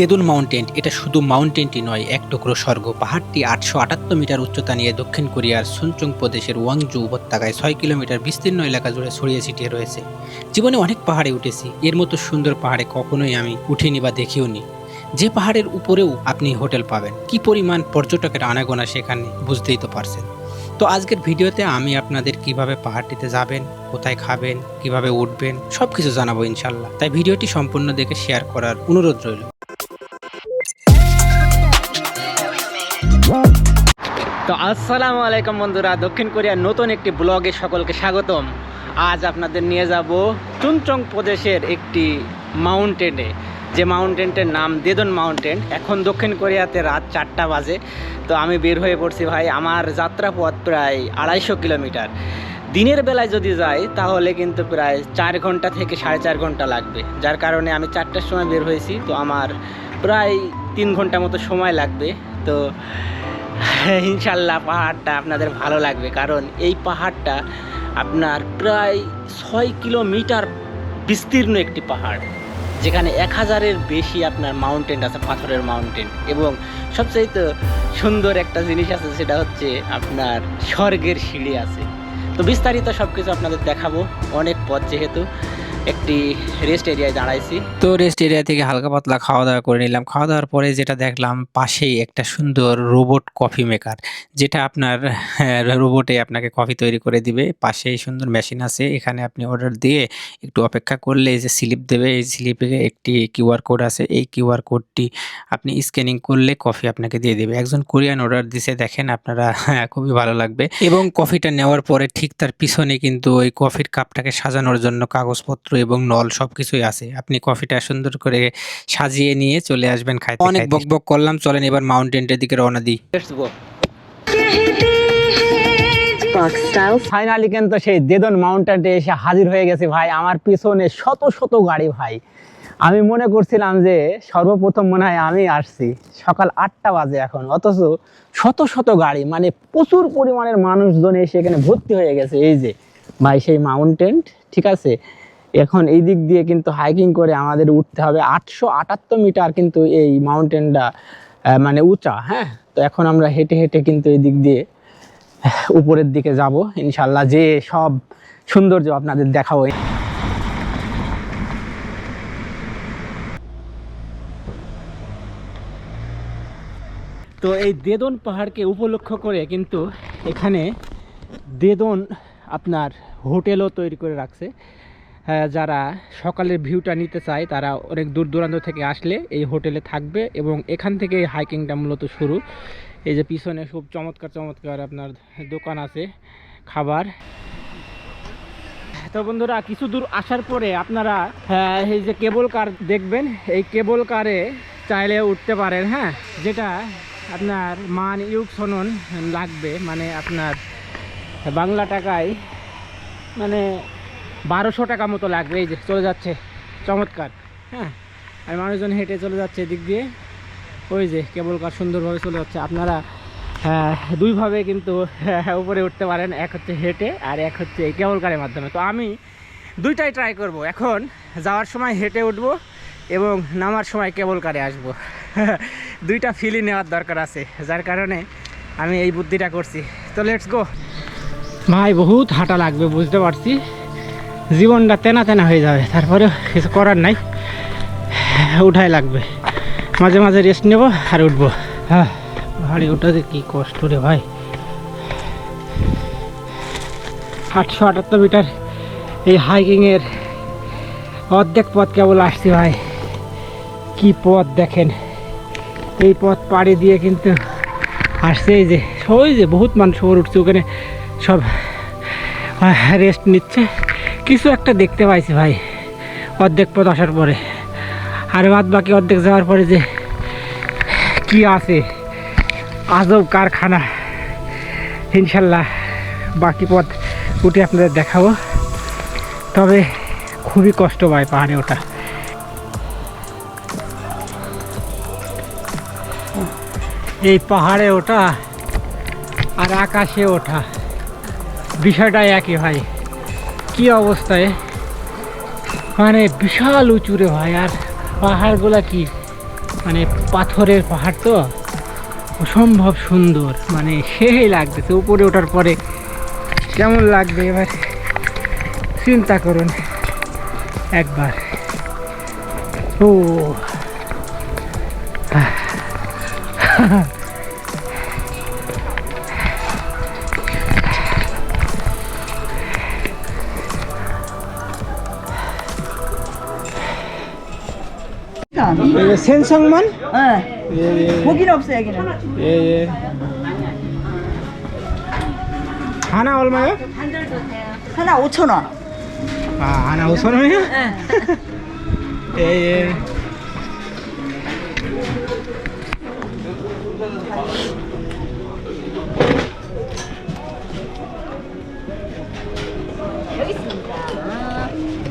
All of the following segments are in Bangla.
দেদুন মাউন্টেন, এটা শুধু মাউন্টেনটি নয়, এক টুকরো স্বর্গ। পাহাড়টি আটশো আটাত্তর মিটার উচ্চতা নিয়ে দক্ষিণ কোরিয়ার সুনচুং প্রদেশের ওয়াংজু উপত্যকায় ছয় কিলোমিটার বিস্তীর্ণ এলাকা জুড়ে ছড়িয়ে ছিটিয়ে রয়েছে। জীবনে অনেক পাহাড়ে উঠেছি, এর মতো সুন্দর পাহাড়ে কখনোই আমি উঠিনি বা দেখিওনি। যে পাহাড়ের উপরেও আপনি হোটেল পাবেন। কি পরিমাণ পর্যটকের আনাগোনা সেখানে বুঝতেই তো পারছেন। তো আজকের ভিডিওতে আমি আপনাদের কীভাবে পাহাড়টিতে যাবেন, কোথায় খাবেন, কীভাবে উঠবেন সব কিছু জানাব ইনশাল্লাহ। তাই ভিডিওটি সম্পূর্ণ দেখে শেয়ার করার অনুরোধ রইল। তো আসসালামু আলাইকুম বন্ধুরা, দক্ষিণ কোরিয়ার নতুন একটি ব্লগে সকলকে স্বাগতম। আজ আপনাদের নিয়ে যাব চুনচং প্রদেশের একটি মাউন্টেনে। যে মাউন্টেনটির নাম দেদন মাউন্টেন, এখন দক্ষিণ কোরিয়াতে রাত চারটা বাজে। তো আমি বের হয়ে পড়ছি ভাই, আমার যাত্রা পথ প্রায় আড়াইশো কিলোমিটার। দিনের বেলায় যদি যাই, তাহলে কিন্তু প্রায় চার ঘণ্টা থেকে সাড়ে চার ঘণ্টা লাগবে। যার কারণে আমি চারটার সময় বের হয়েছি, তো আমার প্রায় তিন ঘণ্টা মতো সময় লাগবে। তো ইনশাল্লাহ পাহাড়টা আপনাদের ভালো লাগবে, কারণ এই পাহাড়টা আপনার প্রায় ছয় কিলোমিটার বিস্তীর্ণ একটি পাহাড়, যেখানে এক হাজারের বেশি আপনার মাউন্টেন আছে, পাথরের মাউন্টেন এবং সবচেয়ে তো সুন্দর একটা জিনিস আছে, সেটা হচ্ছে আপনার স্বর্গের সিঁড়ি আছে। তো বিস্তারিত সব কিছু আপনাদের দেখাবো, অনেক পথ যেহেতু। একটি রেস্ট এরিয়ায় দাঁড়াইছি। তো রেস্ট এরিয়া থেকে হালকা পাতলা খাওয়া দাওয়া করে নিলাম। খাওয়া দাওয়ার পরে যেটা দেখলাম পাশেই একটা সুন্দর রোবট কফি মেকার যেটা আপনার রোবটে আপনাকে কফি তৈরি করে দিবে। পাশেই সুন্দর মেশিন আছে। এখানে আপনি অর্ডার দিয়ে একটু অপেক্ষা করলে যে স্লিপ দেবে এই স্লিপে একটি কিউআর কোড আছে। এই কিউআর কোডটি আপনি স্ক্যানিং করলে কফি আপনাকে দিয়ে দেবে। একজন কোরিয়ান অর্ডার দিছে দেখেন আপনারা হ্যাঁ, খুবই ভালো লাগবে। এবং কফিটা নেওয়ার পরে ঠিক তার পিছনে কিন্তু ওই কফির কাপটাকে সাজানোর জন্য কাগজপত্র এবং নল সবকিছুই আছে। আপনি কফিটা সুন্দর করে সাজিয়ে নিয়ে চলে আসবেন খাইতে অনেক বক বক করলাম চলেন এবার মাউন্টেনটার দিকে রওনা দিই। ফাইনালি কিন্তু সেই দেদন মাউন্টেনটে এসে হাজির হয়ে গেছে ভাই আমার পিছনে শত শত গাড়ি ভাই। আমি মনে করছিলাম যে সর্বপ্রথম মনে হয় আমি আসছি। সকাল আটটা বাজে এখন অথচ শত শত গাড়ি মানে প্রচুর পরিমাণের মানুষজন এসে এখানে ভর্তি হয়ে গেছে। এই যে ভাই সেই মাউন্টেন ঠিক আছে? এখন এই দিক দিয়ে কিন্তু হাইকিং করে আমাদের উঠতে হবে। আটশো আটাত্তর মিটার কিন্তু এই মাউন্টেনটা মানে উঁচা হ্যাঁ? তো এখন আমরা হেঁটে হেঁটে কিন্তু এই দিক দিয়ে উপরের দিকে যাব। ইনশাল্লাহ যে সব সৌন্দর্য আপনাদের দেখাবো। তো এই দেদন পাহাড়কে উপলক্ষ করে কিন্তু এখানে দেদন আপনার হোটেলও তৈরি করে রাখছে। যারা সকালের ভিউটা নিতে চায়, তারা অনেক দূর দূরান্ত থেকে আসলে এই হোটেলে থাকবে এবং এখান থেকে হাইকিংটা মূলত শুরু। এই যে পিছনে খুব চমৎকার চমৎকার আপনার দোকান আছে, খাবার। তো বন্ধুরা, কিছু দূর আসার পরে আপনারা এই যে কেবল কার দেখবেন, এই কেবল কারে চাইলে উঠতে পারেন হ্যাঁ যেটা আপনার মান ইউক সনন লাগবে মানে আপনার বাংলা টাকায় মানে বারোশো টাকা মতো লাগবে এই যে চলে যাচ্ছে চমৎকার হ্যাঁ? আর মানুষজন হেঁটে চলে যাচ্ছে এদিক দিয়ে। ওই যে কেবল কার সুন্দরভাবে চলে যাচ্ছে। আপনারা হ্যাঁ, দুইভাবে কিন্তু হ্যাঁ, উপরে উঠতে পারেন এক হচ্ছে হেঁটে আর এক হচ্ছে এই কেবল কারের মাধ্যমে। তো আমি দুইটাই ট্রাই করব। এখন যাওয়ার সময় হেঁটে উঠব এবং নামার সময় কেবল কারে আসব। দুইটা ফিলি নেওয়ার দরকার আছে যার কারণে আমি এই বুদ্ধিটা করছি। তো লেটস গো ভাই বহুত হাঁটা লাগবে বুঝতে পারছি। জীবনটা তেনা তেনা হয়ে যাবে তারপরে কিছু করার নাই। উঠাই লাগবে। মাঝে মাঝে রেস্ট নেব আর উঠবো। হ্যাঁ। ভারী ওঠাতে কী কষ্ট রে ভাই। আটশো আটাত্তর মিটার এই হাইকিংয়ের অর্ধেক পথ কেবল আসছি ভাই। কি পথ দেখেন। এই পথ পাড়ি দিয়ে কিন্তু আসছে এই যে ওই যে বহুত মানুষ ওপর উঠছে ওখানে সব রেস্ট নিচ্ছে। কিছু একটা দেখতে পাইছি ভাই, অর্ধেক পথ আসার পরে। আর বাদ বাকি অর্ধেক যাওয়ার পরে যে কি আছে, আজব কারখানা। ইনশাল্লাহ বাকি পথ উঠে আপনাদের দেখাবো। তবে খুবই কষ্ট পায় পাহাড়ে ওঠা। এই পাহাড়ে ওঠা আর আকাশে ওঠা। বিষয়টা একই ভাই। কি অবস্থায়? মানে বিশাল উঁচুরে ভাই, আর পাহাড়গুলা কি? মানে পাথরের পাহাড় তো? অসম্ভব সুন্দর মানে সেই লাগতেছে। উপরে ওঠার পরে কেমন লাগবে এবার? চিন্তা করুন, একবার। ও। 센성만? 네. 예, 예. 고기는 없어 여기는. 예, 예. 하나 얼마요? 하나 5천 원. 아, 하나 5천 원이요? 예, 예.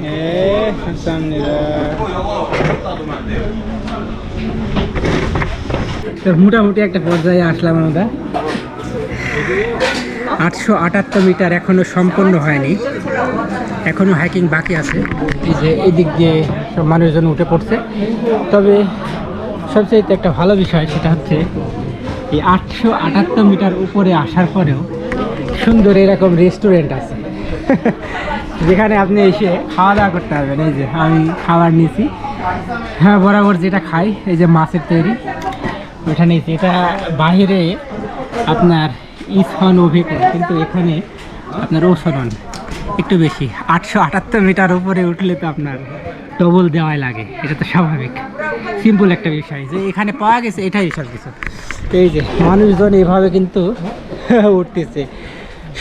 예, 감사합니다. তো মোটামুটি একটা পর্যায়ে আসলাম আমরা। আটশো আটাত্তর মিটার এখনও সম্পন্ন হয়নি। এখনও হাইকিং বাকি আছে। এই যে এই দিক দিয়ে সব মানুষজন উঠে পড়ছে। তবে সবচেয়ে একটা ভালো বিষয় সেটা হচ্ছে, এই আটশো আটাত্তর মিটার উপরে আসার পরেও সুন্দর এরকম রেস্টুরেন্ট আছে। যেখানে আপনি এসে খাওয়া দাওয়া করতে পারবেন। এই যে আমি খাবার নিয়েছি হ্যাঁ বরাবর যেটা খাই, এই যে মাছের তৈরি। নিয়েছি। এটা বাইরে আপনার ইসন অভিজ্ঞ, কিন্তু এখানে আপনার ওসরণ একটু বেশি, আটশো আটাত্তর মিটার উপরে উঠলে তো আপনার ডবল দেওয়াই লাগে, এটা তো স্বাভাবিক। সিম্পল একটা বিষয়, যে এখানে পাওয়া গেছে, এটাই সব কিছু এই যে মানুষজন এভাবে কিন্তু উঠতেছে।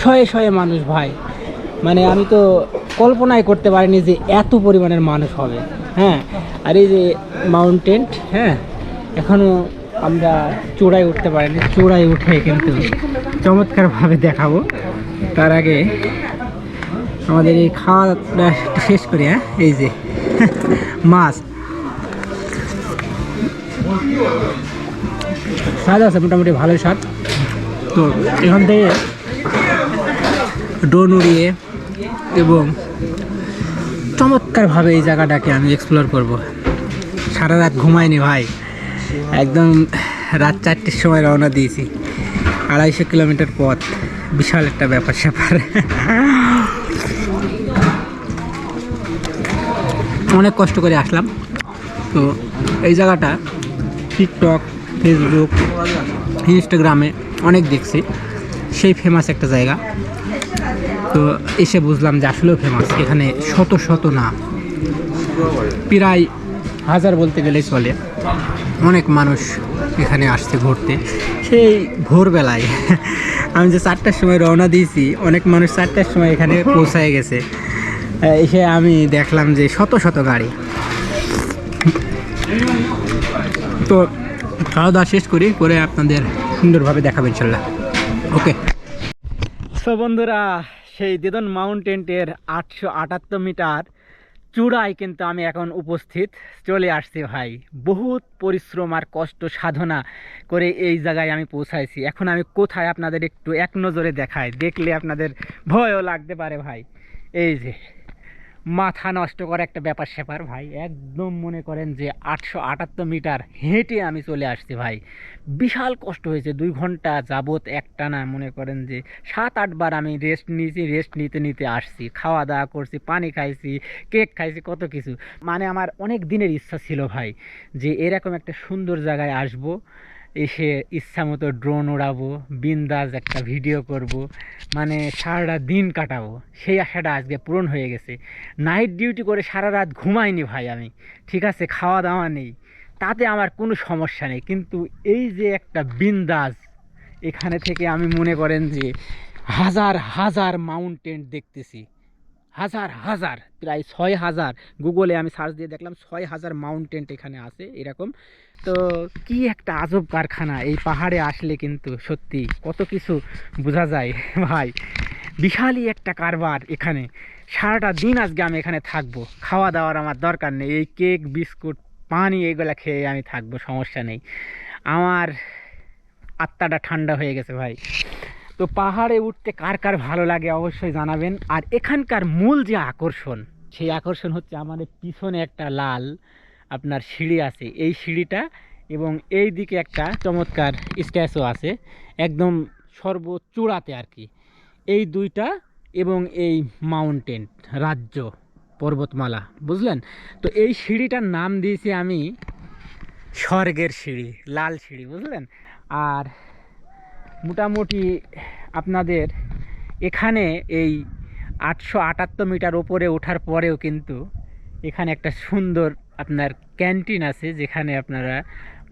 শয়ে শয়ে মানুষ ভাই মানে আমি তো কল্পনাই করতে পারিনি যে এত পরিমাণের মানুষ হবে হ্যাঁ। আর এই যে মাউন্টেন হ্যাঁ এখনও আমরা চূড়ায় উঠতে পারিনি, চূড়ায় উঠে কিন্তু চমৎকারভাবে দেখাবো। তার আগে আমাদের এই খাওয়াটা শেষ করি হ্যাঁ? এই যে, মাছ। স্বাদ আছে, মোটামুটি ভালোই স্বাদ। তো এখান থেকে ড্রোন উড়িয়ে এবং চমৎকারভাবে এই জায়গাটাকে আমি এক্সপ্লোর করব। সারা রাত ঘুমাইনি ভাই। একদম রাত চারটের সময় রওনা দিয়েছি। আড়াইশো কিলোমিটার পথ। বিশাল একটা ব্যাপার স্যাপার। অনেক কষ্ট করে আসলাম। তো এই জায়গাটা টিকটক ফেসবুক ইনস্টাগ্রামে অনেক দেখছি। সেই ফেমাস একটা জায়গা। তো এসে বুঝলাম যে আসলেও ফেমাস এখানে শত শত না প্রায় হাজার বলতে গেলেই চলে। অনেক মানুষ এখানে আসছে ঘুরতে। সেই ভোরবেলায় আমি যে চারটার সময় রওনা দিয়েছি, অনেক মানুষ চারটার সময় এখানে পৌঁছায় গেছে। এসে আমি দেখলাম যে শত শত গাড়ি। তো খাওয়া দাওয়া শেষ করি করে আপনাদের সুন্দরভাবে দেখাবো ইনশাল্লাহ। ওকে। সো বন্ধুরা, সেই দেদন মাউন্টেনটের আটশো আটাত্তর মিটার চূড়ায় কিন্তু আমি এখন উপস্থিত। চলে আসছি ভাই। বহুত পরিশ্রম আর কষ্ট সাধনা করে এই জায়গায় আমি পৌঁছাইছি। এখন আমি কোথায় আপনাদের একটু এক নজরে দেখাই। দেখলে আপনাদের ভয়ও লাগতে পারে ভাই। এই যে। মাথা নষ্ট করা একটা ব্যাপার স্যাপার, ভাই। একদম মনে করেন যে আটশো আটাত্তর মিটার হেঁটে আমি চলে আসছি, ভাই। বিশাল কষ্ট হয়েছে, দুই ঘণ্টা যাবত একটানা মনে করেন যে সাত আটবার আমি রেস্ট নিয়েছি রেস্ট নিতে নিতে আসছি। খাওয়া দাওয়া করছি, পানি খাইছি কেক খাইছি, কত কিছু। মানে আমার অনেক দিনের ইচ্ছা ছিল, ভাই, যে এরকম একটা সুন্দর জায়গায় আসব। এসে ইচ্ছা মতো ড্রোন ওড়াবো বিন্দাস একটা ভিডিও করব মানে সারাটা দিন কাটাবো। সেই আশাটা আজকে পূরণ হয়ে গেছে। নাইট ডিউটি করে সারা রাত ঘুমাইনি ভাই আমি, ঠিক আছে? খাওয়া দাওয়া নেই। তাতে আমার কোনো সমস্যা নেই। কিন্তু এই যে একটা বিন্দাস, এখানে থেকে আমি মনে করেন যে হাজার হাজার মাউন্টেন দেখতেছি। হাজার হাজার, প্রায় ছয় হাজার। গুগলে আমি সার্চ দিয়ে দেখলাম, ছয় হাজার মাউন্টেন এখানে আছে, এরকম। তো কি একটা আজব কারখানা, এই পাহাড়ে আসলে কিন্তু সত্যি কত কিছু বোঝা যায়, ভাই। বিশালই একটা কারবার এখানে। সারাটা দিন আজকে আমি এখানে থাকব। খাওয়া দাওয়ার আমার দরকার নেই। এই কেক, বিস্কুট, পানি, এগুলো খেয়ে আমি থাকব, সমস্যা নেই। আমার আত্মাটা ঠান্ডা হয়ে গেছে, ভাই। তো পাহাড়ে উঠতে কার কার ভালো লাগে অবশ্যই জানাবেন। আর এখানকার মূল যে আকর্ষণ, সেই আকর্ষণ হচ্ছে আমাদের পিছনে একটা লাল আপনার সিঁড়ি আছে। এই সিঁড়িটা এবং এই দিকে একটা চমৎকার স্ট্যাচু আছে, একদম সর্বচূড়াতে আর কি। এই দুইটা এবং এই মাউন্টেন, রাজ্য, পর্বতমালা, বুঝলেন? তো এই সিঁড়িটার নাম দিয়েছি আমি স্বর্গের সিঁড়ি, লাল সিঁড়ি, বুঝলেন? আর মোটামুটি আপনাদের এখানে এই আটশো আটাত্তর মিটার ওপরে ওঠার পরেও কিন্তু এখানে একটা সুন্দর আপনার ক্যান্টিন আছে, যেখানে আপনারা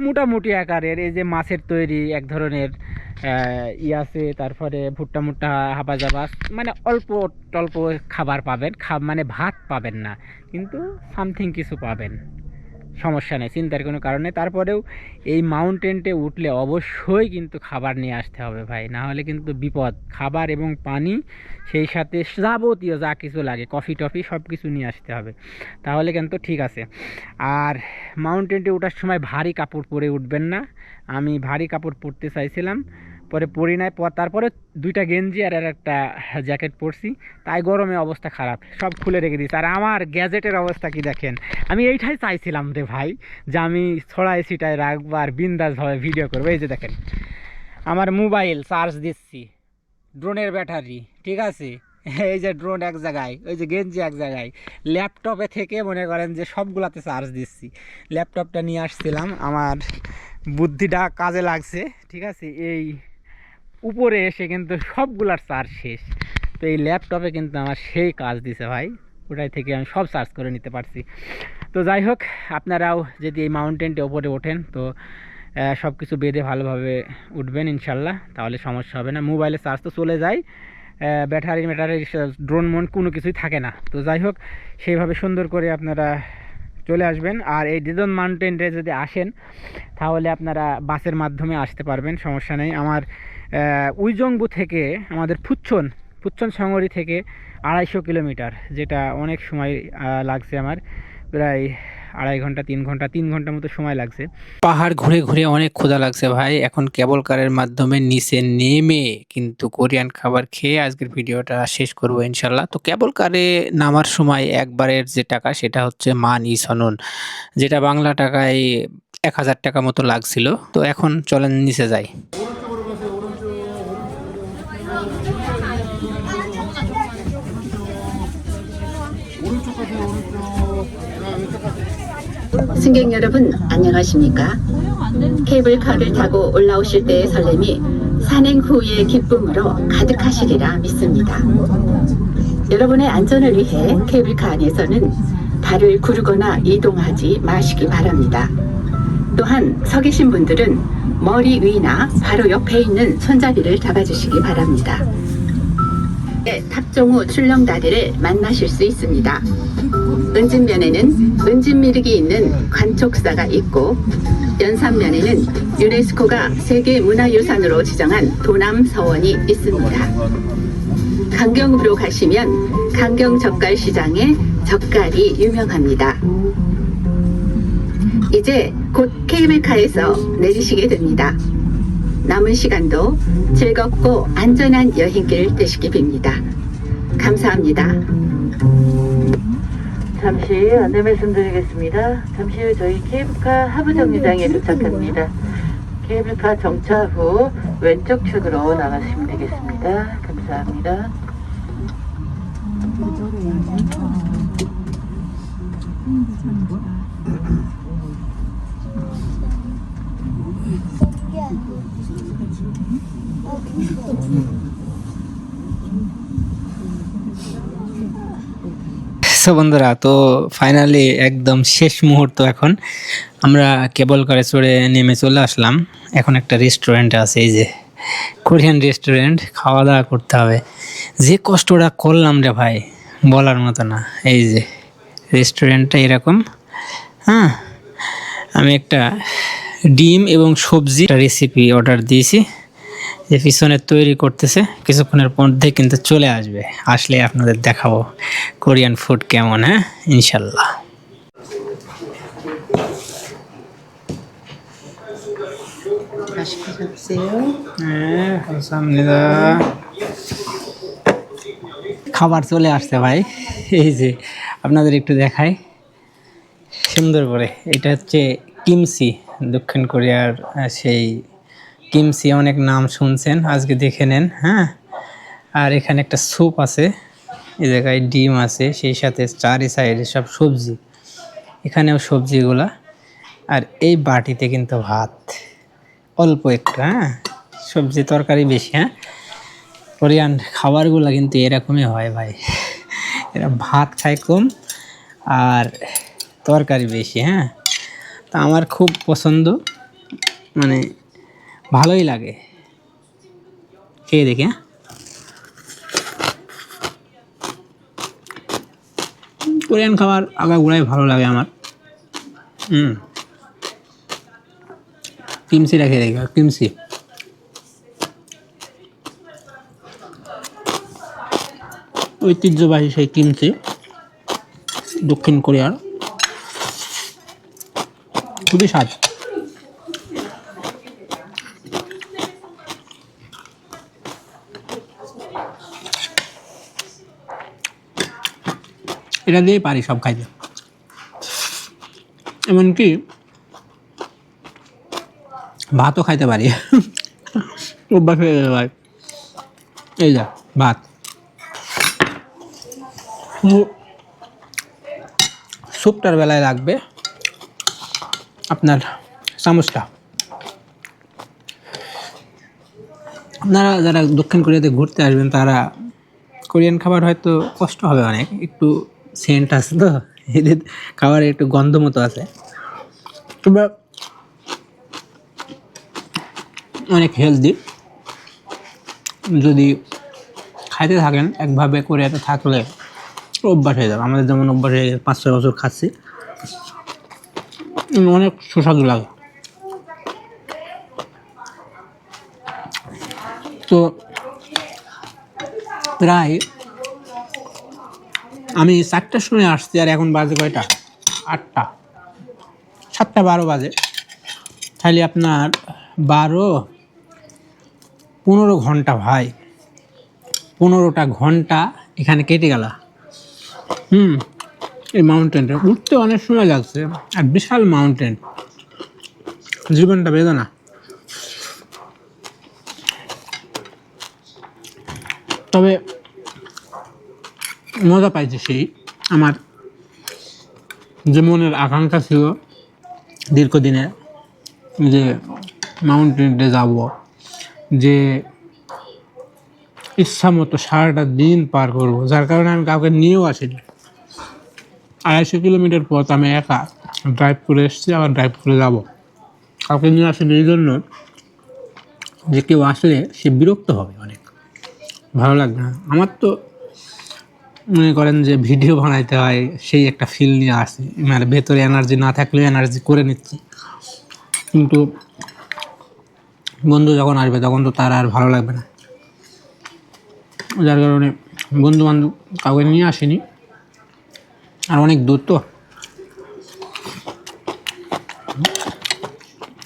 মোটামুটি আকারের এই যে মাছের তৈরি এক ধরনের ই আছে, তারপরে ভুট্টা মুট্টা, হাবা জাবা মানে অল্প টল্প খাবার পাবেন, খা মানে ভাত পাবেন না, কিন্তু সামথিং কিছু পাবেন। সমস্যা নেই, চিন্তার কোনো কারণে তারপরেও এই মাউন্টেনটে উঠলে অবশ্যই কিন্তু খাবার নিয়ে আসতে হবে ভাই, না হলে কিন্তু বিপদ। খাবার এবং পানি, সেই সাথে যাবতীয় যা কিছু লাগে কফি টফি সব কিছু নিয়ে আসতে হবে। তাহলে কিন্তু ঠিক আছে। আর মাউন্টেনটে ওঠার সময় ভারী কাপড় পরে উঠবেন না। আমি ভারী কাপড় পরতে চাইছিলাম। পরে পরি নাই, পর তারপরে দুইটা গেঞ্জি আর একটা জ্যাকেট পরছি। তাই গরমে অবস্থা খারাপ, সব খুলে রেখে দিয়েছি। আর আমার গ্যাজেটের অবস্থা কি দেখেন? আমি এইটাই চাইছিলাম রে ভাই, যে আমি ছড়াই ছিটায় রাখব আর বিন্দাসভাবে ভিডিও করব। এই যে দেখেন, আমার মোবাইল চার্জ দিচ্ছি ড্রোনের ব্যাটারি ঠিক আছে? এই যে ড্রোন এক জায়গায়, ওই যে গেঞ্জি এক জায়গায়। ল্যাপটপে থেকে মনে করেন যে সবগুলাতে চার্জ দিচ্ছি। ল্যাপটপটা নিয়ে আসছিলাম, আমার বুদ্ধিটা কাজে লাগছে, ঠিক আছে? এই উপরে এসে কিন্তু সবগুলার চার্জ শেষ। তো এই ল্যাপটপে কিন্তু আমার সেই কাজ দিছে ভাই। ওটাই থেকে আমি সব সার্চ করে নিতে পারছি। তো যাই হোক, আপনারাও যদি এই মাউন্টেনটি ওপরে ওঠেন, তো সব কিছু বেঁধে ভালোভাবে উঠবেন ইনশাল্লাহ, তাহলে সমস্যা হবে না। মোবাইলে চার্জ তো চলে যায় ব্যাটারি ম্যাটারি ড্রোন মন কোনো কিছুই থাকে না। তো যাই হোক, সেইভাবে সুন্দর করে আপনারা চলে আসবেন। আর এই দিদন মাউন্টেনটে যদি আসেন, তাহলে আপনারা বাসের মাধ্যমে আসতে পারবেন, সমস্যা নেই। আমার উইজংবু থেকে, আমাদের ফুচ্ছন ফুচ্ছন সঙ্গরি থেকে আড়াইশো কিলোমিটার, যেটা অনেক সময় লাগছে আমার। প্রায় আড়াই ঘণ্টা তিন ঘণ্টা তিন ঘণ্টা মতো সময় লাগছে। পাহাড় ঘুরে ঘুরে অনেক ক্ষুধা লাগছে ভাই। এখন কেবল কারের মাধ্যমে নিচে নেমে কিন্তু কোরিয়ান খাবার খেয়ে আজকের ভিডিওটা শেষ করব ইনশাল্লাহ। তো কেবল কারে নামার সময় একবারের যে টাকা সেটা হচ্ছে মান ইসনুন যেটা বাংলা টাকায় এক হাজার টাকা মতো লাগছিল। তো এখন চলেন নিচে যাই। 승객 여러분 안녕하십니까? 케이블카를 타고 올라오실 때의 설렘이 산행 후의 기쁨으로 가득하시리라 믿습니다. 여러분의 안전을 위해 케이블카 안에서는 발을 구르거나 이동하지 마시기 바랍니다. 또한 서 계신 분들은 머리 위나 바로 옆에 있는 손잡이를 잡아주시기 바랍니다. 네, 탑종후 출렁다리를 만나실 수 있습니다. 은진면에는 은진미륵이 있는 관촉사가 있고 연산면에는 유네스코가 세계문화유산으로 지정한 도남서원이 있습니다. 강경으로 가시면 강경 젓갈 시장의 젓갈이 유명합니다. 이제 곧 케이블카에서 내리시게 됩니다. 남은 시간도 즐겁고 안전한 여행길 되시기 빕니다. 감사합니다. 잠시 안내 말씀드리겠습니다. 잠시 후 저희 케이블카 하부 정류장에 도착합니다. 케이블카 정차 후 왼쪽 측으로 나가시면 되겠습니다. 감사합니다. সো বন্ধুরা, তো ফাইনালি একদম শেষ মুহূর্ত এখন। আমরা কেবল কারে চড়ে নেমে চলে আসলাম। এখন একটা রেস্টুরেন্ট আছে, এই যে কোরিয়ান রেস্টুরেন্ট খাওয়া দাওয়া করতে হবে। যে কষ্টটা করলাম রে ভাই, বলার মতো না। এই যে রেস্টুরেন্টটা এরকম হ্যাঁ? আমি একটা ডিম এবং সবজি রেসিপি অর্ডার দিয়েছি। যে পিছনে তৈরি করতেছে, কিছুক্ষণের মধ্যে কিন্তু চলে আসবে। আসলে আপনাদের দেখাবো কোরিয়ান ফুড কেমন হ্যাঁ? ইনশাল্লাহ। হ্যাঁ, খাবার চলে আসছে ভাই। এই যে, আপনাদের একটু দেখাই। সুন্দর করে। এটা হচ্ছে কিমসি, দক্ষিণ কোরিয়ার সেই কিমসি অনেক নাম শুনছেন, আজকে দেখে নেন হ্যাঁ? আর এখানে একটা স্যুপ আছে, এই জায়গায় ডিম আছে, সেই সাথে চারি সাইডে সব সবজি, এখানেও সবজিগুলা। আর এই বাটিতে কিন্তু ভাত, অল্প একটু হ্যাঁ? সবজি তরকারি বেশি হ্যাঁ? কোরিয়ান খাবারগুলো কিন্তু এরকমই হয় ভাই, এরা ভাত খায় কম আর তরকারি বেশি হ্যাঁ? তা আমার খুব পছন্দ মানে ভালোই লাগে। খেয়ে দেখি হ্যাঁ। কোরিয়ান খাবার আগাগোড়াই ভালো লাগে আমার। হুম। কিমসি রেখে দেখি, কিমসি। ঐতিহ্যবাহী সেই কিমচি দক্ষিণ কোরিয়ার। খুবই স্বাদ। এটা দিয়েই পারি সব খাইতে। এমনকি ভাতও খাইতে পারি। অভ্যাস হয়ে গেছে ভাই। এই যা, ভাত। স্যুপটার বেলায় লাগবে আপনার চামচটা আপনারা যারা দক্ষিণ কোরিয়াতে ঘুরতে আসবেন, তারা কোরিয়ান খাবার হয়তো কষ্ট হবে অনেক। একটু সেন্ট আছে তো? এদের খাবারে একটু গন্ধ মতো আছে। তবে অনেক হেলদি যদি খাইতে থাকেন, একভাবে কোরিয়াতে থাকলে অভ্যাস হয়ে যাবে। আমাদের যেমন অভ্যাস হয়ে গেছে, পাঁচ ছয় বছর খাচ্ছি। অনেক সুস্বাদু লাগে। তো প্রায় আমি চারটার সময় আসছি আর এখন বাজে কয়টা? আটটা। সাতটা বারো বাজে। তাহলে আপনার বারো, পনেরো ঘণ্টা ভাই। পনেরোটা ঘণ্টা এখানে কেটে গেল। হুম, এই মাউন্টেনটা উঠতে অনেক সময় লাগছে। আর বিশাল মাউন্টেন জীবনটা বেদনা। তবে মজা পাইছি সেই। আমার যে মনের আকাঙ্ক্ষা ছিল দীর্ঘদিনের যে মাউন্টেনে যাব, যে ইচ্ছা মতো সারাটা দিন পার করব, যার কারণে আমি কাউকে নিয়েও আসিনি। আড়াইশো কিলোমিটার পথ আমি একা ড্রাইভ করে এসেছি, আবার ড্রাইভ করে যাব। কাউকে নিয়ে আসিনি এই জন্য যে কেউ আসলে সে বিরক্ত হবে অনেক। ভালো লাগবে না। আমার তো মনে করেন যে ভিডিও বানাইতে হয়, সেই একটা ফিল নিয়ে আসি। মানে ভেতরে এনার্জি না থাকলেও এনার্জি করে নিচ্ছি। কিন্তু বন্ধু যখন আসবে, তখন তো তার আর ভালো লাগবে না। যার কারণে বন্ধু বান্ধব কাউকে নিয়ে আসিনি। আর অনেক দূর তো।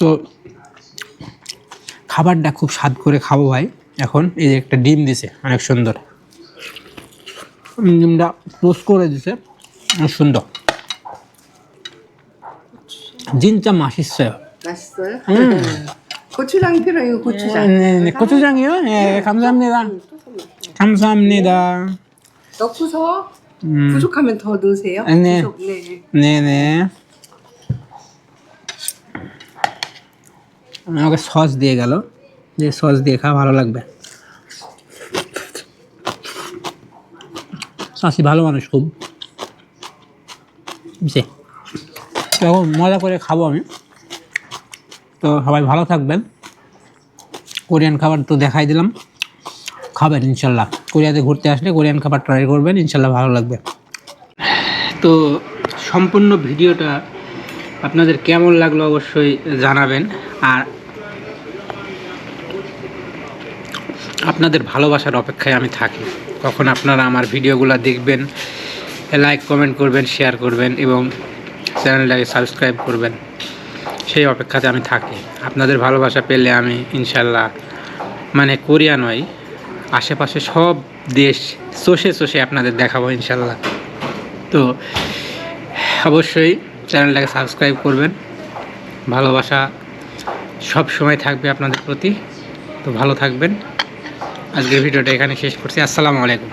তো খাবারটা খুব স্বাদ করে খাব ভাই। এখন এই যে একটা ডিম দিছে, অনেক সুন্দর। ডিমটা পোস্ট করে দিছে অনেক সুন্দর 진짜 맛있어요. 맛있어요? 음. 고추장 필요해요, 고추장. 네, 네, 고추장이요? 예, 감사합니다. 감사합니다. 넣고서 음, 부족하면 더 넣으세요. 네. 부족, 네. 네네. আমাকে সস দিয়ে গেল যে সস দিয়ে খাওয়া ভালো লাগবে শাশি ভালো মানুষ খুব। বুঝছে? এখন মজা করে খাব আমি। তো সবাই ভালো থাকবেন। কোরিয়ান খাবার তো দেখাই দিলাম। খাবেন ইনশাল্লাহ। কোরিয়াতে ঘুরতে আসলে কোরিয়ান খাবার ট্রাই করবেন, ইনশাল্লাহ ভালো লাগবে। তো সম্পূর্ণ ভিডিওটা আপনাদের কেমন লাগল অবশ্যই জানাবেন। আর আপনাদের ভালোবাসার অপেক্ষায় আমি থাকি। কখন আপনারা আমার ভিডিওগুলো দেখবেন লাইক কমেন্ট করবেন শেয়ার করবেন এবং চ্যানেলটাকে সাবস্ক্রাইব করবেন, সেই অপেক্ষাতে আমি থাকি। আপনাদের ভালোবাসা পেলে আমি ইনশাল্লাহ মানে কোরিয়া নয়, আশেপাশে সব দেশ চষে চষে আপনাদের দেখাবো ইনশাল্লাহ তো অবশ্যই চ্যানেলটাকে সাবস্ক্রাইব করবেন। ভালোবাসা সব সময় থাকবে আপনাদের প্রতি। তো ভালো থাকবেন। আজকের ভিডিওটা এখানে শেষ করছি। আসসালামু আলাইকুম।